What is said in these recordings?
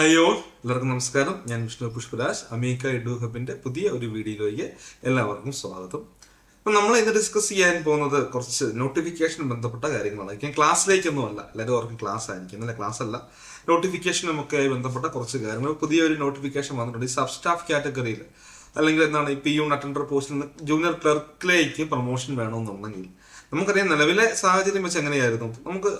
ഹയോ എല്ലാവർക്കും നമസ്കാരം. ഞാൻ വിഷ്ണു പുഷ്പരാജ് അമേരിക്ക ഇഡു ഹബിന്റെ പുതിയ ഒരു വീഡിയോയിലേക്ക് എല്ലാവർക്കും സ്വാഗതം. അപ്പം നമ്മൾ ഇന്ന് ഡിസ്കസ് ചെയ്യാൻ പോകുന്നത് കുറച്ച് നോട്ടിഫിക്കേഷൻ ബന്ധപ്പെട്ട കാര്യങ്ങളാണ്. ഞാൻ ക്ലാസ്സിലേക്കൊന്നും അല്ല. എല്ലാവരും ഓർക്കും ക്ലാസ് ആയിരിക്കും. അല്ല ക്ലാസ് അല്ല. നോട്ടിഫിക്കേഷനുമൊക്കെ ആയി ബന്ധപ്പെട്ട കുറച്ച് കാര്യങ്ങൾ. പുതിയൊരു നോട്ടിഫിക്കേഷൻ വന്നിട്ടുണ്ട്. ഈ സബ് സ്റ്റാഫ് കാറ്റഗറിയിൽ അല്ലെങ്കിൽ എന്താണ് ഈ പി യു അറ്റൻഡർ പോസ്റ്റിൽ നിന്ന് ജൂനിയർ ക്ലർക്കിലേക്ക് പ്രൊമോഷൻ വേണമെന്നുണ്ടെങ്കിൽ നമുക്കറിയാം നിലവിലെ സാഹചര്യം വെച്ച് എങ്ങനെയായിരുന്നു? നമുക്ക്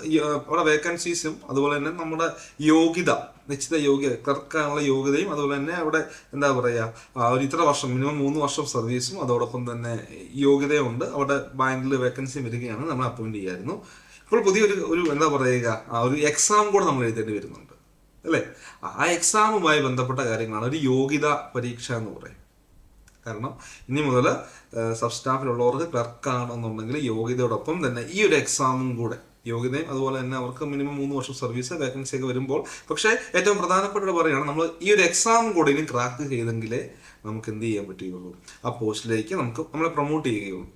അവിടെ വേക്കൻസീസും അതുപോലെ തന്നെ നമ്മുടെ യോഗ്യത നിശ്ചിത യോഗ്യത ക്ലർക്കാനുള്ള യോഗ്യതയും അതുപോലെ തന്നെ അവിടെ എന്താ പറയുക ഒരു ഇത്ര വർഷം മിനിമം മൂന്ന് വർഷം സർവീസും അതോടൊപ്പം തന്നെ യോഗ്യതയുണ്ട് അവിടെ ബാങ്കിൽ വേക്കൻസി വരികയാണ് നമ്മൾ അപ്പോയിന്റ് ചെയ്യായിരുന്നു. ഇപ്പോൾ പുതിയൊരു ഒരു എന്താ പറയുക ഒരു എക്സാം കൂടെ നമ്മൾ എഴുതേണ്ടി വരുന്നുണ്ട് അല്ലേ? ആ എക്സാമുമായി ബന്ധപ്പെട്ട കാര്യങ്ങളാണ് ഒരു യോഗ്യത പരീക്ഷ എന്ന് പറയും കാരണം ഇനി മുതൽ സബ് സ്റ്റാഫിലുള്ളവർക്ക് ക്ലർക്കാണെന്നുണ്ടെങ്കിൽ യോഗ്യതയോടൊപ്പം തന്നെ ഈ ഒരു എക്സാമും കൂടെ യോഗ്യതയും അതുപോലെ തന്നെ അവർക്ക് മിനിമം മൂന്ന് വർഷം സർവീസ് വേക്കൻസി ഒക്കെ വരുമ്പോൾ. പക്ഷേ ഏറ്റവും പ്രധാനപ്പെട്ട പറയുകയാണ് നമ്മൾ ഈ ഒരു എക്സാം കൂടെ ഇനി ക്രാക്ക് ചെയ്തെങ്കിലേ നമുക്ക് എന്ത് ചെയ്യാൻ പറ്റുകയുള്ളൂ? ആ പോസ്റ്റിലേക്ക് നമുക്ക് നമ്മളെ പ്രൊമോട്ട് ചെയ്യുകയുള്ളൂ.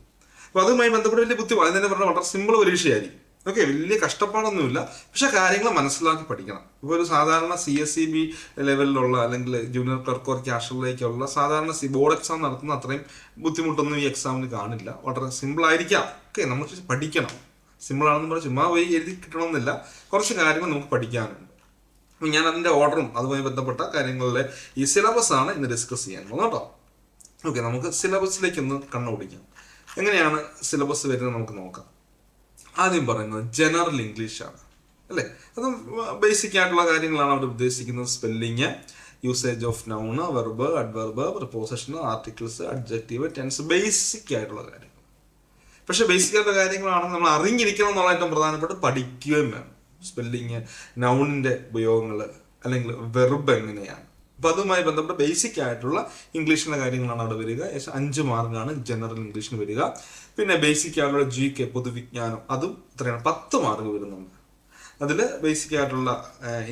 അപ്പോൾ അതുമായി ബന്ധപ്പെട്ട് വലിയ ബുദ്ധിമുട്ട് അതിന് തന്നെ പറഞ്ഞാൽ വളരെ സിമ്പിൾ പരീക്ഷയായിരിക്കും ഓക്കെ വലിയ കഷ്ടപ്പാടൊന്നുമില്ല. പക്ഷെ കാര്യങ്ങൾ മനസ്സിലാക്കി പഠിക്കണം. ഇപ്പോൾ ഒരു സാധാരണ സി എസ് സി ബി ലെവലിലുള്ള അല്ലെങ്കിൽ ജൂനിയർ ക്ലർക്ക് ഓർ ക്യാഷറിലേക്കുള്ള സാധാരണ സി ബോർഡ് എക്സാം നടത്തുന്ന അത്രയും ബുദ്ധിമുട്ടൊന്നും ഈ എക്സാമിന് കാണില്ല. വളരെ സിമ്പിൾ ആയിരിക്കാം. ഓക്കെ നമുക്ക് പഠിക്കണം. സിമ്പിൾ ആണെന്ന് പറഞ്ഞാൽ ചുമ്മാ പോയി എഴുതി കിട്ടണമെന്നില്ല. കുറച്ച് കാര്യങ്ങൾ നമുക്ക് പഠിക്കാനുണ്ട്. അപ്പോൾ ഞാൻ അതിന്റെ ഓർഡറും അതുമായി ബന്ധപ്പെട്ട കാര്യങ്ങളിലെ ഈ സിലബസ് ആണ് ഇന്ന് ഡിസ്കസ് ചെയ്യാൻ പോകുന്നത് കേട്ടോ. ഓക്കെ നമുക്ക് സിലബസിലേക്ക് ഒന്ന് കണ്ണുപിടിക്കാം എങ്ങനെയാണ് സിലബസ് വരുന്നത് നമുക്ക് നോക്കാം. ആദ്യം പറയുന്നത് ജനറൽ ഇംഗ്ലീഷ് ആണ്. അല്ലേ? അത് ബേസിക് ആയിട്ടുള്ള കാര്യങ്ങളാണ് അവർ ഉദ്ദേശിക്കുന്നത്. Spelling usage of noun verb adverb preposition articles adjective tense basic ആയിട്ടുള്ള കാര്യങ്ങൾ പക്ഷെ ബേസിക് ആയിട്ടുള്ള കാര്യങ്ങളാണ് നമ്മൾ അറിഞ്ഞിരിക്കണം എന്നുള്ള ഏറ്റവും പ്രധാനപ്പെട്ട് പഠിക്കുകയും വേണം. സ്പെല്ലിങ് നൗണിന്റെ ഉപയോഗങ്ങൾ അല്ലെങ്കിൽ വെർബ് എങ്ങനെയാണ്. അപ്പൊ അതുമായി ബന്ധപ്പെട്ട ബേസിക് ആയിട്ടുള്ള ഇംഗ്ലീഷിന്റെ കാര്യങ്ങളാണ് അവിടെ വരിക. അഞ്ച് മാർക്കാണ് ജനറൽ ഇംഗ്ലീഷിന് വരിക. പിന്നെ ബേസിക് ആയിട്ടുള്ള ജി കെ പൊതുവിജ്ഞാനം അതും ഇത്രയാണ്. പത്ത് മാർക്ക് വരുന്നുണ്ട്. അതിൽ ബേസിക് ആയിട്ടുള്ള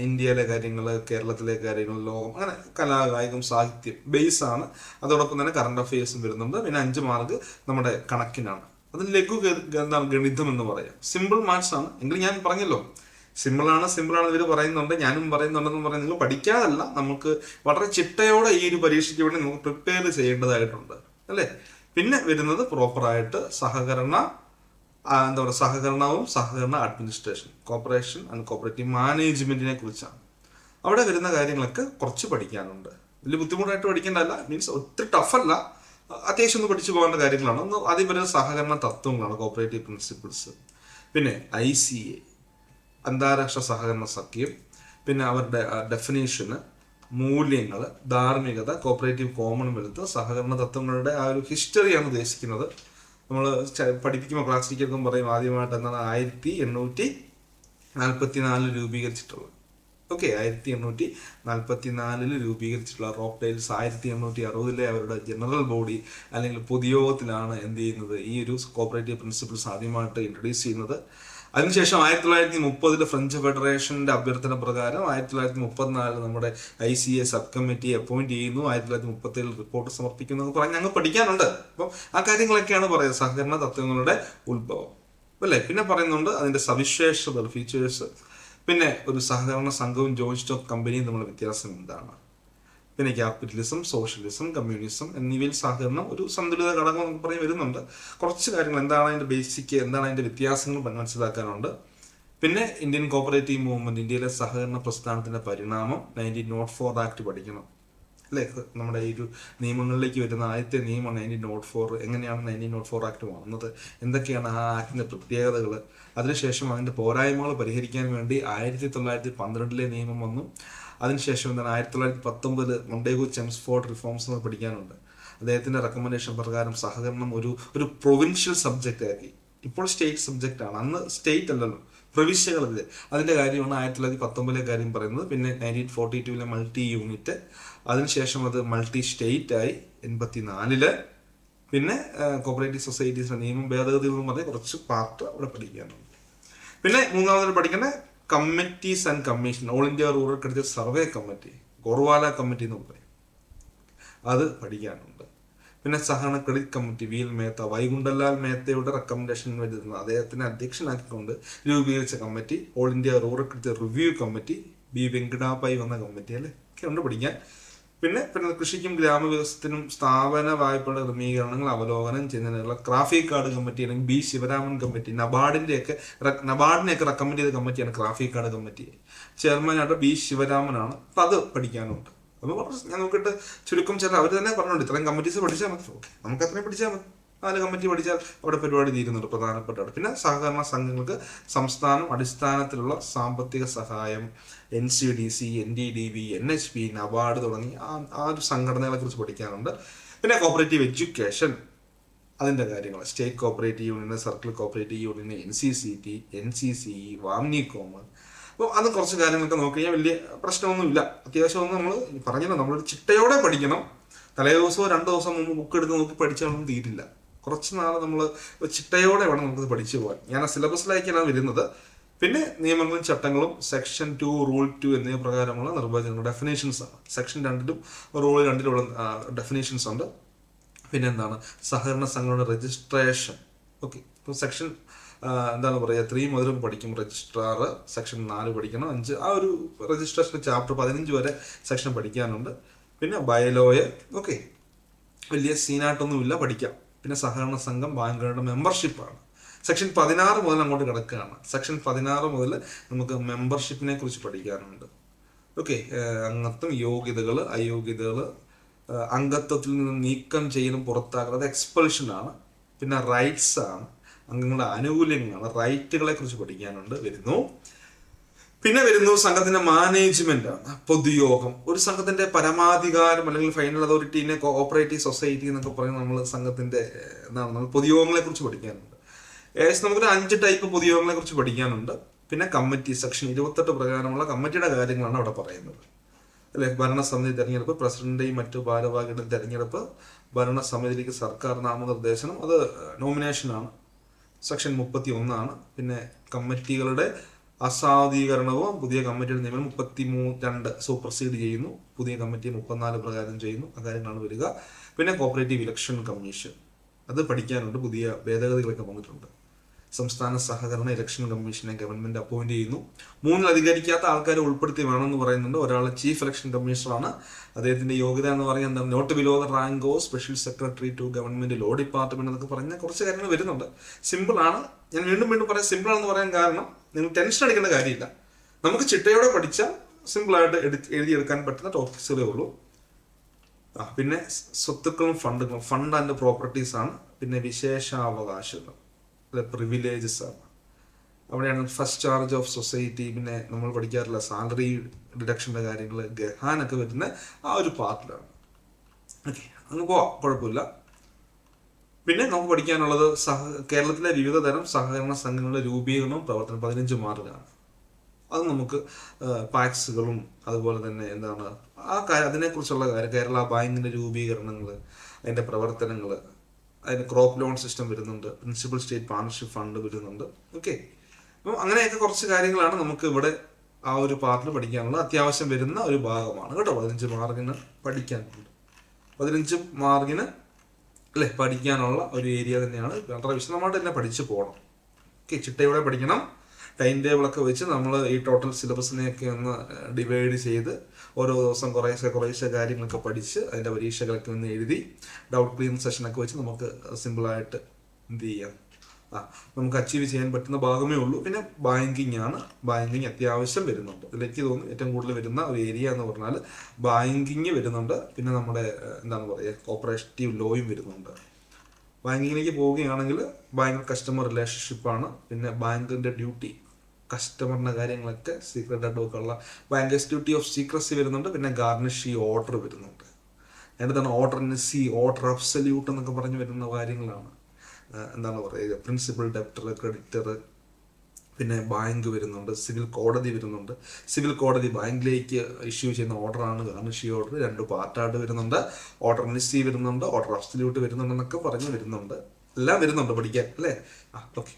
ഇന്ത്യയിലെ കാര്യങ്ങൾ കേരളത്തിലെ കാര്യങ്ങൾ ലോകം അങ്ങനെ കലാകായികം സാഹിത്യം ബേസ് ആണ്. അതോടൊപ്പം തന്നെ കറണ്ട് അഫയേഴ്സും വരുന്നുണ്ട്. പിന്നെ അഞ്ച് മാർക്ക് നമ്മുടെ കണക്കിനാണ്. അത് ലഘു എന്താണ് ഗണിതം എന്ന് പറയാം. സിമ്പിൾ മാത്സ് ആണ്. എങ്കിൽ ഞാൻ പറഞ്ഞല്ലോ. സിമ്പിൾ ആണ് ഇവർ പറയുന്നുണ്ട്. ഞാനും പറയുന്നുണ്ടെന്ന് പറയുന്നത് നിങ്ങൾ പഠിക്കാതല്ല. നമുക്ക് വളരെ ചിട്ടയോടെ ഈ ഒരു പരീക്ഷയ്ക്ക് വേണ്ടി നമുക്ക് പ്രിപ്പയർ ചെയ്യേണ്ടതായിട്ടുണ്ട്. അല്ലേ? പിന്നെ വരുന്നത് പ്രോപ്പറായിട്ട് സഹകരണ എന്താ പറയുക സഹകരണവും സഹകരണ അഡ്മിനിസ്ട്രേഷൻ കോപ്പറേഷൻ ആൻഡ് കോപ്പറേറ്റീവ് മാനേജ്മെന്റിനെ കുറിച്ചാണ്. അവിടെ വരുന്ന കാര്യങ്ങളൊക്കെ കുറച്ച് പഠിക്കാനുണ്ട്. വലിയ ബുദ്ധിമുട്ടായിട്ട് പഠിക്കേണ്ടതല്ല. മീൻസ് ഒത്തിരി ടഫല്ല അത്യാവശ്യം ഒന്ന് പഠിച്ചു പോകേണ്ട കാര്യങ്ങളാണ്. ഒന്ന് ആദ്യം വരുന്ന സഹകരണ തത്വങ്ങളാണ് കോപ്പറേറ്റീവ് പ്രിൻസിപ്പിൾസ് പിന്നെ ഐ സി എ അന്താരാഷ്ട്ര സഹകരണ സഖ്യം. പിന്നെ അവരുടെ ഡെഫിനേഷന് മൂല്യങ്ങൾ ധാർമ്മികത കോപ്പറേറ്റീവ് കോമൺവെൽത്ത് സഹകരണ തത്വങ്ങളുടെ ആ ഒരു ഹിസ്റ്ററിയാണ് ഉദ്ദേശിക്കുന്നത്. നമ്മൾ പഠിപ്പിക്കുമ്പോൾ ക്ലാസ് ടീച്ചർക്കും പറയും ആദ്യമായിട്ട് എന്താണ് ആയിരത്തി എണ്ണൂറ്റി നാൽപ്പത്തി നാലിൽ രൂപീകരിച്ചിട്ടുള്ളത്. ഓക്കെ ആയിരത്തി എണ്ണൂറ്റി നാൽപ്പത്തി നാലിൽ രൂപീകരിച്ചിട്ടുള്ള റോക്ക് ടൈൽസ് ആയിരത്തി എണ്ണൂറ്റി അറുപതിലെ അവരുടെ ജനറൽ ബോഡി അല്ലെങ്കിൽ പൊതുയോഗത്തിലാണ് എന്ത് ചെയ്യുന്നത്? ഈ ഒരു കോപ്പറേറ്റീവ് പ്രിൻസിപ്പിൾസ് ആദ്യമായിട്ട് ഇൻട്രൊഡ്യൂസ് ചെയ്യുന്നത്. അതിനുശേഷം ആയിരത്തി തൊള്ളായിരത്തി മുപ്പതിൽ ഫ്രഞ്ച് ഫെഡറേഷന്റെ അഭ്യർത്ഥന പ്രകാരം ആയിരത്തി തൊള്ളായിരത്തി മുപ്പത്തിനാലിൽ നമ്മുടെ I C A sub committee appoint ചെയ്യുന്നു. ആയിരത്തി തൊള്ളായിരത്തി മുപ്പത്തേഴിൽ റിപ്പോർട്ട് സമർപ്പിക്കുന്നു എന്ന് പറഞ്ഞ് ഞങ്ങൾ പഠിക്കാനുണ്ട്. അപ്പം ആ കാര്യങ്ങളൊക്കെയാണ് പറയുന്നത്. സഹകരണ തത്വങ്ങളുടെ ഉത്ഭവം. അല്ലേ? പിന്നെ പറയുന്നുണ്ട് അതിന്റെ സവിശേഷതകൾ ഫീച്ചേഴ്സ് പിന്നെ ഒരു സഹകരണ സംഘവും ജോയിൻ സ്റ്റോക്ക് കമ്പനിയും തമ്മിലുള്ള വ്യത്യാസം എന്താണ്? പിന്നെ ക്യാപിറ്റലിസം സോഷ്യലിസം കമ്മ്യൂണിസം എന്നിവയിൽ സഹകരണം ഒരു സന്തുലിത ഘടകം നമുക്ക് പറയും വരുന്നുണ്ട്. കുറച്ച് കാര്യങ്ങൾ എന്താണ് അതിന്റെ ബേസിക് എന്താണ് അതിന്റെ വ്യത്യാസങ്ങൾ മനസ്സിലാക്കാനുണ്ട്. പിന്നെ ഇന്ത്യൻ കോപ്പറേറ്റീവ് മൂവ്മെന്റ് ഇന്ത്യയിലെ സഹകരണ പ്രസ്ഥാനത്തിന്റെ പരിണാമം നയന്റീൻ നോട്ട് ഫോർ ആക്ട് പഠിക്കണം. അല്ലേ നമ്മുടെ ഈ ഒരു നിയമങ്ങളിലേക്ക് വരുന്ന ആദ്യത്തെ നിയമമാണ് നയന്റീൻ നോട്ട് ഫോർ. എങ്ങനെയാണ് നയന്റീൻ നോട്ട് ഫോർ ആക്ട് വന്നത്? എന്തൊക്കെയാണ് ആ ആക്ടിന്റെ പ്രത്യേകതകൾ അതിനുശേഷം അതിന്റെ പോരായ്മകൾ പരിഹരിക്കാൻ വേണ്ടി ആയിരത്തി തൊള്ളായിരത്തി പന്ത്രണ്ടിലെ നിയമം വന്നു. അതിനുശേഷം എന്താണ്? ആയിരത്തി തൊള്ളായിരത്തി പത്തൊമ്പതിൽ മുണ്ടേഗു ചെംസ്ഫോർഡ് റിഫോംസ് എന്ന് പഠിക്കാനുണ്ട്. അദ്ദേഹത്തിന്റെ റെക്കമെൻഡേഷൻ പ്രകാരം സഹകരണം ഒരു ഒരു പ്രൊവിൻഷ്യൽ സബ്ജക്റ്റ് ആക്കി. ഇപ്പോൾ സ്റ്റേറ്റ് സബ്ജക്റ്റാണ് അന്ന് സ്റ്റേറ്റ് അല്ലല്ലോ. പ്രവിശ്യകളില്ലേ അതിന്റെ കാര്യമാണ് ആയിരത്തി തൊള്ളായിരത്തി പത്തൊമ്പതിലെ കാര്യം പറയുന്നത്. പിന്നെ നയന്റീൻ ഫോർട്ടി ടുവിലെ മൾട്ടി യൂണിറ്റ്. അതിനുശേഷം അത് മൾട്ടി സ്റ്റേറ്റ് ആയി എൺപത്തി നാലിൽ പിന്നെ കോപ്പറേറ്റീവ് സൊസൈറ്റീസിന്റെ നിയമം ഭേദഗതി എന്ന് പറഞ്ഞ കുറച്ച് പാർട്ട് അവിടെ പഠിക്കാനുണ്ട്. പിന്നെ മൂന്നാമത് പഠിക്കേണ്ട committees and commission all India rural credit survey committee Gorwala committee എന്ന് പറയും. അത് പഠിക്കാനുണ്ട്. പിന്നെ സഹകരണ credit committee V L Mehta Vaikunthlal മേത്തയുടെ recommendation വരുന്ന അദ്ദേഹത്തിനെ അധ്യക്ഷനാക്കിക്കൊണ്ട് രൂപീകരിച്ച committee all India rural credit review committee B വെങ്കടാപ്പായി വന്ന കമ്മിറ്റി അല്ലേ? ഒക്കെ ഉണ്ട് പിന്നെ പിന്നെ കൃഷിക്കും ഗ്രാമവികസനത്തിനും സ്ഥാപന വായ്പയുടെ ക്രമീകരണങ്ങൾ അവലോകനം ചെയ്യുന്നതിനുള്ള ക്രാഫി കാർഡ് കമ്മിറ്റി അല്ലെങ്കിൽ ബി ശിവരാമൻ കമ്മിറ്റി നബാർഡിന്റെ ഒക്കെ നബാർഡിനെ ഒക്കെ റെക്കമെൻഡ് ചെയ്ത കമ്മിറ്റിയാണ് ക്രാഫി കാർഡ് കമ്മിറ്റി. ചെയർമാനായിട്ട് ബി ശിവരാമനാണ് അപ്പം അത് പഠിക്കാനുണ്ട് അപ്പൊ കുറച്ച് ഞാൻ നോക്കിയിട്ട് ചുരുക്കം ചില അവർ തന്നെ പറഞ്ഞുണ്ട് ഇത്രയും കമ്മിറ്റീസ് പഠിച്ചാൽ മതി. ഓക്കെ നമുക്ക് അത്രയും പഠിച്ചാൽ മതി. നാല് കമ്മിറ്റി പഠിച്ചാൽ അവിടെ പരിപാടി തീരുന്നുണ്ട് പ്രധാനപ്പെട്ട പിന്നെ സഹകരണ സംഘങ്ങൾക്ക് സംസ്ഥാനം അടിസ്ഥാനത്തിലുള്ള സാമ്പത്തിക സഹായം N C D C N D D B N H P NABARD തുടങ്ങി ആ ആ ഒരു സംഘടനകളെ കുറിച്ച് പഠിക്കാനുണ്ട്. പിന്നെ കോപ്പറേറ്റീവ് എഡ്യൂക്കേഷൻ അതിന്റെ കാര്യങ്ങൾ state cooperative union circle cooperative union N C C T N C C VAMNICOM അപ്പോൾ അത് കുറച്ച് കാര്യങ്ങളൊക്കെ നോക്കി കഴിഞ്ഞാൽ വലിയ പ്രശ്നമൊന്നുമില്ല. അത്യാവശ്യം ഒന്ന് നമ്മൾ പറഞ്ഞില്ല നമ്മളൊരു ചിട്ടയോടെ പഠിക്കണം. തലേ ദിവസമോ രണ്ട് ദിവസം മുമ്പ് ബുക്ക് എടുത്ത് നോക്കി പഠിച്ചാലൊന്നും തീരില്ല. കുറച്ച് നാൾ നമ്മൾ ചിട്ടയോടെ വേണം നമുക്കത് പഠിച്ചു പോകാൻ. ഞാൻ ആ സിലബസിലേക്കാണ് വരുന്നത്. പിന്നെ നിയമങ്ങളും ചട്ടങ്ങളും സെക്ഷൻ ടു റൂൾ ടു എന്നിവ പ്രകാരമുള്ള നിർവചനങ്ങൾ ഡെഫിനേഷൻസ് ആണ്. സെക്ഷൻ രണ്ടിലും റൂൾ രണ്ടിലുള്ള ഡെഫിനേഷൻസ് ഉണ്ട്. പിന്നെ എന്താണ്? സഹകരണ സംഘങ്ങളുടെ രജിസ്ട്രേഷൻ ഓക്കെ ഇപ്പോൾ സെക്ഷൻ എന്താണ് പറയുക ത്രീ മുതൽ പഠിക്കും. രജിസ്ട്രാർ സെക്ഷൻ നാല് പഠിക്കണം. അഞ്ച് ആ ഒരു രജിസ്ട്രേഷൻ ചാപ്റ്റർ പതിനഞ്ച് വരെ സെക്ഷൻ പഠിക്കാനുണ്ട്. പിന്നെ ബയലോയ് ഓക്കെ വലിയ സീനായിട്ടൊന്നുമില്ല പഠിക്കാം. പിന്നെ സഹകരണ സംഘം ബാങ്കുകളുടെ മെമ്പർഷിപ്പാണ് സെക്ഷൻ പതിനാറ് മുതൽ അങ്ങോട്ട് കിടക്കുകയാണ്. സെക്ഷൻ പതിനാറ് മുതൽ നമുക്ക് മെമ്പർഷിപ്പിനെ കുറിച്ച് പഠിക്കാനുണ്ട്. ഓക്കെ അംഗത്വം യോഗ്യതകൾ അയോഗ്യതകൾ അംഗത്വത്തിൽ നിന്ന് നീക്കം ചെയ്യലും പുറത്താക്കുന്നത് എക്സ്പൾഷനാണ് പിന്നെ റൈറ്റ്സ് ആണ്. അംഗങ്ങളുടെ ആനുകൂല്യങ്ങളാണ് റൈറ്റുകളെ കുറിച്ച് പഠിക്കാനുണ്ട്. വരുന്നു. പിന്നെ വരുന്നു സംഘത്തിന്റെ മാനേജ്മെന്റ് ആണ്. പൊതുയോഗം. ഒരു സംഘത്തിന്റെ പരമാധികാരം അല്ലെങ്കിൽ ഫൈനൽ അതോറിറ്റിനെ കോഓപ്പറേറ്റീവ് സൊസൈറ്റി എന്നൊക്കെ പറയുന്നത് നമ്മൾ സംഘത്തിന്റെ എന്താണ് നമ്മൾ പൊതുയോഗങ്ങളെ കുറിച്ച് പഠിക്കാനുണ്ട്. ഏകദേശം നമുക്കൊരു അഞ്ച് ടൈപ്പ് പൊതുയോഗങ്ങളെ കുറിച്ച് പഠിക്കാനുണ്ട്. പിന്നെ കമ്മിറ്റി സെക്ഷൻ ഇരുപത്തെട്ട് പ്രകാരമുള്ള കമ്മിറ്റിയുടെ കാര്യങ്ങളാണ് അവിടെ പറയുന്നത്. അല്ലെ? ഭരണസമിതി തെരഞ്ഞെടുപ്പ് പ്രസിഡന്റേയും മറ്റു ഭാരവാഹികളുടെയും തെരഞ്ഞെടുപ്പ് ഭരണസമിതിയിലേക്ക് സർക്കാർ നാമനിർദ്ദേശനം. അത് നോമിനേഷനാണ് സെക്ഷൻ മുപ്പത്തി ഒന്നാണ് പിന്നെ കമ്മിറ്റികളുടെ അസാധീകരണവും പുതിയ കമ്മിറ്റിയുടെ നിയമം മുപ്പത്തി മൂ രണ്ട് സൂപ്പർസീഡ് ചെയ്യുന്നു. പുതിയ കമ്മിറ്റി മുപ്പത്തിനാല് പ്രകാരം ചെയ്യുന്നു. അക്കാര്യങ്ങളാണ് വരിക. പിന്നെ കോപ്പറേറ്റീവ് ഇലക്ഷൻ കമ്മീഷൻ അത് പഠിക്കാനുണ്ട്. പുതിയ ഭേദഗതികളൊക്കെ വന്നിട്ടുണ്ട്. സംസ്ഥാന സഹകരണ ഇലക്ഷൻ കമ്മീഷനെ ഗവൺമെന്റ് അപ്പോയിന്റ് ചെയ്യുന്നു. മൂന്നിൽ അധികരിക്കാത്ത ആൾക്കാരെ ഉൾപ്പെടുത്തി വേണമെന്ന് പറയുന്നുണ്ട്. ഒരാൾ ചീഫ് ഇലക്ഷൻ കമ്മീഷണറാണ് അദ്ദേഹത്തിന്റെ യോഗ്യത എന്ന് പറയുന്നത് എന്താണ്? Not below the rank of special secretary to government law department എന്നൊക്കെ പറഞ്ഞ കുറച്ച് കാര്യങ്ങൾ വരുന്നുണ്ട്. സിമ്പിൾ ആണ്. ഞാൻ വീണ്ടും വീണ്ടും പറയാം. സിമ്പിൾ ആണെന്ന് പറയാൻ കാരണം നിങ്ങൾ ടെൻഷൻ അടിക്കേണ്ട കാര്യമില്ല. നമുക്ക് ചിട്ടയോടെ പഠിച്ച സിമ്പിൾ ആയിട്ട് എടു- എഴുതിയെടുക്കാൻ പറ്റുന്ന ടോപ്പിക്സുകളേ ഉള്ളൂ. പിന്നെ സ്വത്തുക്കളും ഫണ്ടുകളും ഫണ്ട് ആൻഡ് പ്രോപ്പർട്ടീസ് ആണ്. പിന്നെ വിശേഷാവകാശങ്ങൾ. അല്ലെ പ്രിവിലേജസ് ആണ്. അവിടെയാണ് ഫസ്റ്റ് ചാർജ് ഓഫ് സൊസൈറ്റി പിന്നെ നമ്മൾ പഠിക്കാറുള്ള സാലറി ഡിഡക്ഷന്റെ കാര്യങ്ങൾ ഗഹാനൊക്കെ വരുന്ന ആ ഒരു പാർട്ടിലാണ് ഓക്കെ അങ്ങ് പോവാം കുഴപ്പമില്ല. പിന്നെ നമുക്ക് പഠിക്കാനുള്ളത് സഹ കേരളത്തിലെ വിവിധ തരം സഹകരണ സംഘങ്ങളുടെ രൂപീകരണവും പ്രവർത്തനം പതിനഞ്ച് മാർഗമാണ് അത് നമുക്ക് പാക്സുകളും അതുപോലെ തന്നെ എന്താണ് ആ അതിനെക്കുറിച്ചുള്ള കാര്യം കേരള ബാങ്കിന്റെ രൂപീകരണങ്ങൾ അതിന്റെ പ്രവർത്തനങ്ങൾ അതിന് ക്രോപ്പ് ലോൺ സിസ്റ്റം വരുന്നുണ്ട് പ്രിൻസിപ്പൽ സ്റ്റേറ്റ് പാർട്ണർഷിപ്പ് ഫണ്ട് വരുന്നുണ്ട്. ഓക്കെ അപ്പം അങ്ങനെയൊക്കെ കുറച്ച് കാര്യങ്ങളാണ് നമുക്ക് ഇവിടെ ആ ഒരു പാർട്ടിൽ പഠിക്കാനുള്ള അത്യാവശ്യം വരുന്ന ഒരു ഭാഗമാണ് കേട്ടോ. പതിനഞ്ച് മാർക്കിന് പഠിക്കാനുണ്ട് പതിനഞ്ച് മാർക്കിന് അല്ലെ പഠിക്കാനുള്ള ഒരു ഏരിയ തന്നെയാണ്. വളരെ വിശദമായിട്ട് തന്നെ പഠിച്ചു പോകണം ഓക്കെ ചിട്ടയോടെ പഠിക്കണം. ടൈം ടേബിളൊക്കെ വെച്ച് നമ്മൾ ഈ ടോട്ടൽ സിലബസിനെയൊക്കെ ഒന്ന് ഡിവൈഡ് ചെയ്ത് ഓരോ ദിവസം കുറേശ്ശെ കുറേശ്ശെ കാര്യങ്ങളൊക്കെ പഠിച്ച് അതിന്റെ പരീക്ഷകളൊക്കെ ഒന്ന് എഴുതി ഡൗട്ട് ക്ലിയർ സെഷനൊക്കെ വെച്ച് നമുക്ക് സിമ്പിളായിട്ട് എന്ത് ചെയ്യാം. ആ നമുക്ക് അച്ചീവ് ചെയ്യാൻ പറ്റുന്ന ഭാഗമേ ഉള്ളൂ. പിന്നെ ബാങ്കിങ് ആണ്. ബാങ്കിങ് അത്യാവശ്യം വരുന്നുണ്ട്. ഇതിലേക്ക് തോന്നുന്നു ഏറ്റവും കൂടുതൽ വരുന്ന ഒരു ഏരിയ എന്ന് പറഞ്ഞാൽ ബാങ്കിങ് വരുന്നുണ്ട്. പിന്നെ നമ്മുടെ എന്താണ് പറയുക കോപ്പറേറ്റീവ് ലോയും വരുന്നുണ്ട്. ബാങ്കിങ്ങിലേക്ക് പോവുകയാണെങ്കിൽ ബാങ്ക് കസ്റ്റമർ റിലേഷൻഷിപ്പാണ് പിന്നെ ബാങ്കിന്റെ ഡ്യൂട്ടി കസ്റ്റമറിന്റെ കാര്യങ്ങളൊക്കെ സീക്രട്ട് ആയിട്ട് ബാങ്കേഴ്സ് ഡ്യൂട്ടി ഓഫ് സീക്രസി വരുന്നുണ്ട്. പിന്നെ ഗാർണിഷി ഓർഡർ വരുന്നുണ്ട്. എന്താണ് ഓർഡർ സി ഓർഡർ അബ്സല്യൂട്ട് എന്നൊക്കെ പറഞ്ഞ് വരുന്ന കാര്യങ്ങളാണ്. എന്താണ് പറയുക? പ്രിൻസിപ്പൽ ഡെപ്റ്റർ ക്രെഡിറ്റർ പിന്നെ ബാങ്ക് വരുന്നുണ്ട് സിവിൽ കോടതി വരുന്നുണ്ട്. സിവിൽ കോടതി ബാങ്കിലേക്ക് ഇഷ്യൂ ചെയ്യുന്ന ഓർഡറാണ് ഗാർണിഷി ഓർഡർ. രണ്ട് പാർട്ടായിട്ട് വരുന്നുണ്ട്. ഓർഡർ നിസി വരുന്നുണ്ട് ഓർഡർ അബ്സല്യൂട്ട് വരുന്നുണ്ടെന്നൊക്കെ പറഞ്ഞ് വരുന്നുണ്ട്. എല്ലാം വരുന്നുണ്ട് പഠിക്കാൻ അല്ലേ? ആ ഓക്കെ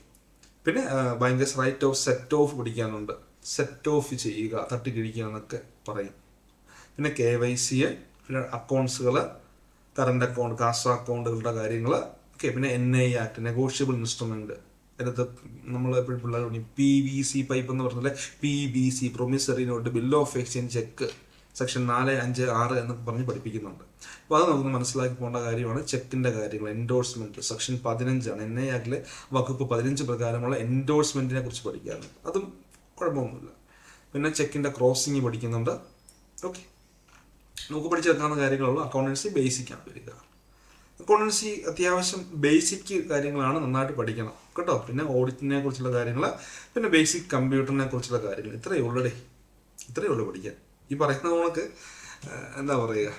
പിന്നെ bankers write off set off പഠിക്കാനുണ്ട്. സെറ്റ് ഓഫ് ചെയ്യുക തട്ടിക്കിഴിക്കുക എന്നൊക്കെ പറയും. പിന്നെ കെ വൈ സി പിന്നെ അക്കൗണ്ട്സുകൾ കറണ്ട് അക്കൗണ്ട് കാസ്റ്റ് അക്കൗണ്ടുകളുടെ കാര്യങ്ങൾ ഓക്കെ പിന്നെ N I act negotiable instrument അതിനകത്ത് നമ്മൾ എപ്പോഴും പിള്ളേർ പറഞ്ഞു പി വി സി പൈപ്പ് എന്ന് പറഞ്ഞാൽ P B C promissory note bill of exchange cheque section നാല് അഞ്ച് ആറ് എന്ന് പറഞ്ഞ് പഠിപ്പിക്കുന്നുണ്ട്. അപ്പോൾ അത് നമുക്ക് മനസ്സിലാക്കി പോകേണ്ട കാര്യമാണ് ചെക്കിന്റെ കാര്യങ്ങൾ എൻഡോഴ്സ്മെന്റ് സെക്ഷൻ പതിനഞ്ചാണ്. എൻ ഐ ആക്കിലെ വകുപ്പ് പതിനഞ്ച് പ്രകാരമുള്ള എൻഡോഴ്സ്മെന്റിനെ കുറിച്ച് പഠിക്കാറുണ്ട്. അതും കുഴപ്പമൊന്നുമില്ല. പിന്നെ ചെക്കിന്റെ ക്രോസിങ് പഠിക്കുന്നുണ്ട്. ഓക്കെ നമുക്ക് പഠിച്ചെടുക്കാവുന്ന കാര്യങ്ങളുള്ളൂ അക്കൗണ്ടൻസി ബേസിക്കാണ് വരിക. അക്കൗണ്ടൻസി അത്യാവശ്യം ബേസിക് കാര്യങ്ങളാണ് നന്നായിട്ട് പഠിക്കണം. കേട്ടോ? പിന്നെ ഓഡിറ്റിനെ കുറിച്ചുള്ള കാര്യങ്ങൾ പിന്നെ ബേസിക് കമ്പ്യൂട്ടറിനെ കുറിച്ചുള്ള കാര്യങ്ങൾ ഇത്രയേ ഉള്ളടേ ഇത്രയേ ഉള്ളൂ പഠിക്കാൻ. ഈ പറയുന്ന നമുക്ക് എന്താ പറയുക?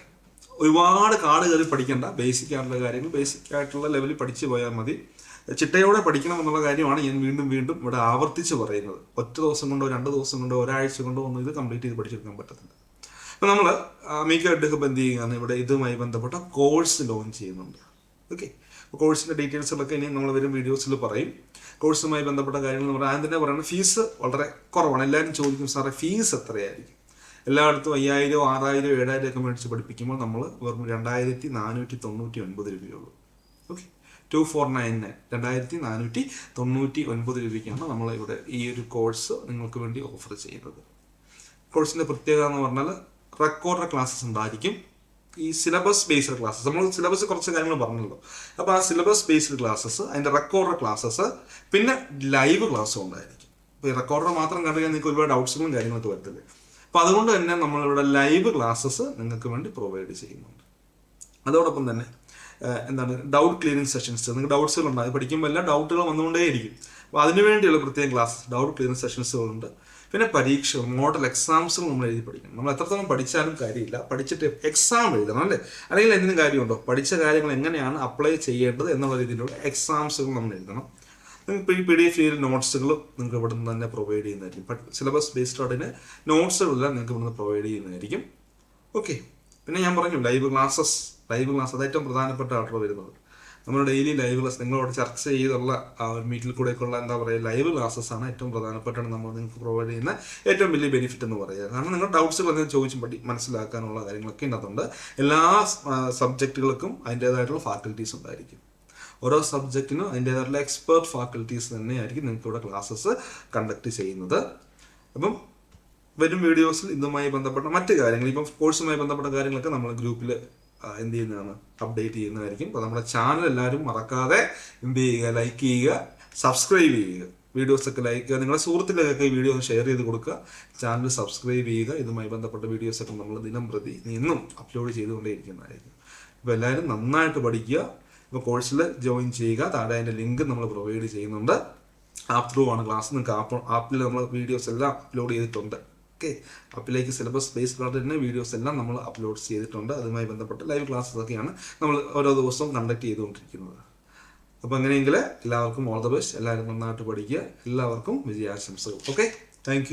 ഒരുപാട് കാട് കയറി പഠിക്കേണ്ട. ബേസിക് ആയിട്ടുള്ള കാര്യങ്ങൾ ബേസിക് ആയിട്ടുള്ള ലെവലിൽ പഠിച്ചു പോയാൽ മതി. ചിട്ടയോടെ പഠിക്കണം എന്നുള്ള കാര്യമാണ് ഞാൻ വീണ്ടും വീണ്ടും ഇവിടെ ആവർത്തിച്ച് പറയുന്നത്. ഒറ്റ ദിവസം കൊണ്ടോ രണ്ട് ദിവസം കൊണ്ടോ ഒരാഴ്ച കൊണ്ടോ ഒന്നും ഇത് കംപ്ലീറ്റ് ചെയ്ത് പഠിച്ചെടുക്കാൻ പറ്റത്തില്ല. അപ്പം നമ്മൾ ഹെഡ് എന്ത് ചെയ്യുകയാണ്. ഇവിടെ ഇതുമായി ബന്ധപ്പെട്ട കോഴ്സ് ലോഞ്ച് ചെയ്യുന്നുണ്ട്. ഓക്കെ കോഴ്സിന്റെ ഡീറ്റെയിൽസുകളൊക്കെ ഇനി നമ്മൾ വരും വീഡിയോസിൽ പറയും. കോഴ്സുമായി ബന്ധപ്പെട്ട കാര്യങ്ങൾ എന്ന് ആദ്യം തന്നെ പറയുന്നത് ഫീസ് വളരെ കുറവാണ്. എല്ലാവരും ചോദിക്കും സാറേ ഫീസ് എത്രയായിരിക്കും? എല്ലായിടത്തും അയ്യായിരം ആറായിരം ഏഴായിരം ഒക്കെ മേടിച്ച് പഠിപ്പിക്കുമ്പോൾ നമ്മൾ വെറും രണ്ടായിരത്തി നാനൂറ്റി തൊണ്ണൂറ്റി ഒൻപത് രൂപയുള്ളൂ. Okay two four nine nine രണ്ടായിരത്തി നാനൂറ്റി തൊണ്ണൂറ്റി ഒൻപത് രൂപയ്ക്കാണ് നമ്മൾ ഇവിടെ ഈ ഒരു കോഴ്സ് നിങ്ങൾക്ക് വേണ്ടി ഓഫർ ചെയ്യുന്നത്. കോഴ്സിന്റെ പ്രത്യേകത എന്ന് പറഞ്ഞാൽ റെക്കോർഡർ ക്ലാസ്സസ് ഉണ്ടായിരിക്കും. ഈ സിലബസ് ബേസ്ഡ് ക്ലാസ്സസ് നമ്മൾ സിലബസ് കുറച്ച് കാര്യങ്ങൾ പറഞ്ഞല്ലോ. അപ്പോൾ ആ സിലബസ് ബേസ്ഡ് ക്ലാസ്സസ് അതിന്റെ റെക്കോർഡർ ക്ലാസ്സസ് പിന്നെ ലൈവ് ക്ലാസ്സും ഉണ്ടായിരിക്കും. അപ്പോൾ ഈ റെക്കോർഡർ മാത്രം കണ്ടു കഴിഞ്ഞാൽ നിങ്ങൾക്ക് ഒരുപാട് ഡൗട്ട്സുകളും കാര്യങ്ങളൊക്കെ വരത്തില്ലേ? അപ്പോൾ അതുകൊണ്ട് തന്നെ നമ്മളിവിടെ ലൈവ് ക്ലാസ്സസ് നിങ്ങൾക്ക് വേണ്ടി പ്രൊവൈഡ് ചെയ്യുന്നുണ്ട്. അതോടൊപ്പം തന്നെ എന്താണ് ഡൗട്ട് ക്ലിയറിംഗ് സെഷൻസ് നിങ്ങൾക്ക് ഡൗട്ട്സുകൾ ഉണ്ടാകും പഠിക്കുമ്പോൾ എല്ലാ ഡൗട്ടുകൾ വന്നുകൊണ്ടേയിരിക്കും. അപ്പോൾ അതിനുവേണ്ടിയുള്ള പ്രത്യേക ക്ലാസ് ഡൗട്ട് ക്ലിയറിംഗ് സെഷൻസുകളുണ്ട് പിന്നെ പരീക്ഷ മോഡൽ എക്സാംസ് നമ്മൾ എഴുതി പഠിക്കണം. നമ്മൾ എത്രത്തോളം പഠിച്ചാലും കാര്യമില്ല. പഠിച്ചിട്ട് എക്സാം എഴുതണം അല്ലേ? അല്ലെങ്കിൽ എന്തിനും കാര്യമുണ്ടോ? പഠിച്ച കാര്യങ്ങൾ എങ്ങനെയാണ് അപ്ലൈ ചെയ്യേണ്ടത് എന്നുള്ള രീതിയിലുള്ള എക്സാംസുകൾ നമ്മൾ എഴുതണം. നിങ്ങൾക്ക് ഈ പി ഡി എഫ് ചെയ്ത നോട്ട്സുകൾ നിങ്ങൾക്ക് ഇവിടെ നിന്ന് തന്നെ പ്രൊവൈഡ് ചെയ്യുന്നതായിരിക്കും. സിലബസ് ബേസ്ഡ് ആയിട്ട് നോട്ട്സുകളെല്ലാം നിങ്ങൾക്ക് ഇവിടെ നിന്ന് പ്രൊവൈഡ് ചെയ്യുന്നതായിരിക്കും. ഓക്കെ പിന്നെ ഞാൻ പറഞ്ഞു ലൈവ് ക്ലാസ്സസ് ലൈവ് ക്ലാസ് അത് ഏറ്റവും പ്രധാനപ്പെട്ട ആയിട്ടുള്ള വരുന്നത്. നമ്മൾ ഡെയിലി ലൈവ് ക്ലാസ് നിങ്ങളോട് ചർച്ച ചെയ്തുള്ള ആ ഒരു മീറ്റിൽ കൂടെയൊക്കെയുള്ള എന്താ പറയുക ലൈവ് ക്ലാസ്സസ് ആണ് ഏറ്റവും പ്രധാനപ്പെട്ടാണ് നമ്മൾ നിങ്ങൾക്ക് പ്രൊവൈഡ് ചെയ്യുന്ന ഏറ്റവും വലിയ ബെനിഫിറ്റ് എന്ന് പറയുക കാരണം നിങ്ങൾ ഡൗട്ട്സ് പറഞ്ഞാൽ ചോദിച്ചും പഠി മനസ്സിലാക്കാനുള്ള കാര്യങ്ങളൊക്കെ ഇതിനകത്തുണ്ട്. എല്ലാ സബ്ജക്റ്റുകൾക്കും അതിന്റേതായിട്ടുള്ള ഫാക്കൽറ്റീസ് ഉണ്ടായിരിക്കും. ഓരോ സബ്ജക്റ്റിനും അതിന്റേതായിട്ടുള്ള എക്സ്പേർട്ട് ഫാക്കൽറ്റീസ് തന്നെയായിരിക്കും നിങ്ങൾക്ക് ഇവിടെ ക്ലാസ്സസ് കണ്ടക്ട് ചെയ്യുന്നത്. അപ്പം വരും വീഡിയോസിൽ ഇതുമായി ബന്ധപ്പെട്ട മറ്റ് കാര്യങ്ങൾ ഇപ്പം കോഴ്സുമായി ബന്ധപ്പെട്ട കാര്യങ്ങളൊക്കെ നമ്മൾ ഗ്രൂപ്പിൽ എന്ത് ചെയ്യുന്നതാണ്? അപ്ഡേറ്റ് ചെയ്യുന്നതായിരിക്കും. അപ്പോൾ നമ്മുടെ ചാനൽ എല്ലാവരും മറക്കാതെ എന്ത് ചെയ്യുക? ലൈക്ക് ചെയ്യുക സബ്സ്ക്രൈബ് ചെയ്യുക. വീഡിയോസൊക്കെ ലൈക്ക് ചെയ്യുക. നിങ്ങളുടെ സുഹൃത്തുക്കളൊക്കെ ഈ വീഡിയോ ഷെയർ ചെയ്ത് കൊടുക്കുക. ചാനൽ സബ്സ്ക്രൈബ് ചെയ്യുക. ഇതുമായി ബന്ധപ്പെട്ട വീഡിയോസൊക്കെ നമ്മൾ ദിനം പ്രതി ഇന്നും അപ്ലോഡ് ചെയ്തുകൊണ്ടേയിരിക്കുന്നതായിരിക്കും. അപ്പോൾ എല്ലാവരും നന്നായിട്ട് പഠിക്കുക. ഇപ്പോൾ കോഴ്സിൽ ജോയിൻ ചെയ്യുക. താഴെ അതിന്റെ ലിങ്ക് നമ്മൾ പ്രൊവൈഡ് ചെയ്യുന്നുണ്ട്. ആപ്പ് ത്രൂ ആണ്. ക്ലാസ് നിങ്ങൾക്ക് ആപ്പ് ആപ്പിൽ നമ്മൾ വീഡിയോസ് എല്ലാം അപ്ലോഡ് ചെയ്തിട്ടുണ്ട്. ഓക്കെ അപ്പിലേക്ക് സിലബസ് ബേസ്ഡ് ആയിട്ട് തന്നെ വീഡിയോസ് എല്ലാം നമ്മൾ അപ്ലോഡ് ചെയ്തിട്ടുണ്ട്. അതുമായി ബന്ധപ്പെട്ട ലൈവ് ക്ലാസ്സസ് ഒക്കെയാണ് നമ്മൾ ഓരോ ദിവസവും കണ്ടക്ട് ചെയ്തുകൊണ്ടിരിക്കുന്നത്. അപ്പോൾ അങ്ങനെയെങ്കിൽ എല്ലാവർക്കും ഓൾ ദ ബെസ്റ്റ് എല്ലാവരും നന്നായിട്ട് പഠിക്കുക. എല്ലാവർക്കും വിജയാശംസകൾ. Okay thank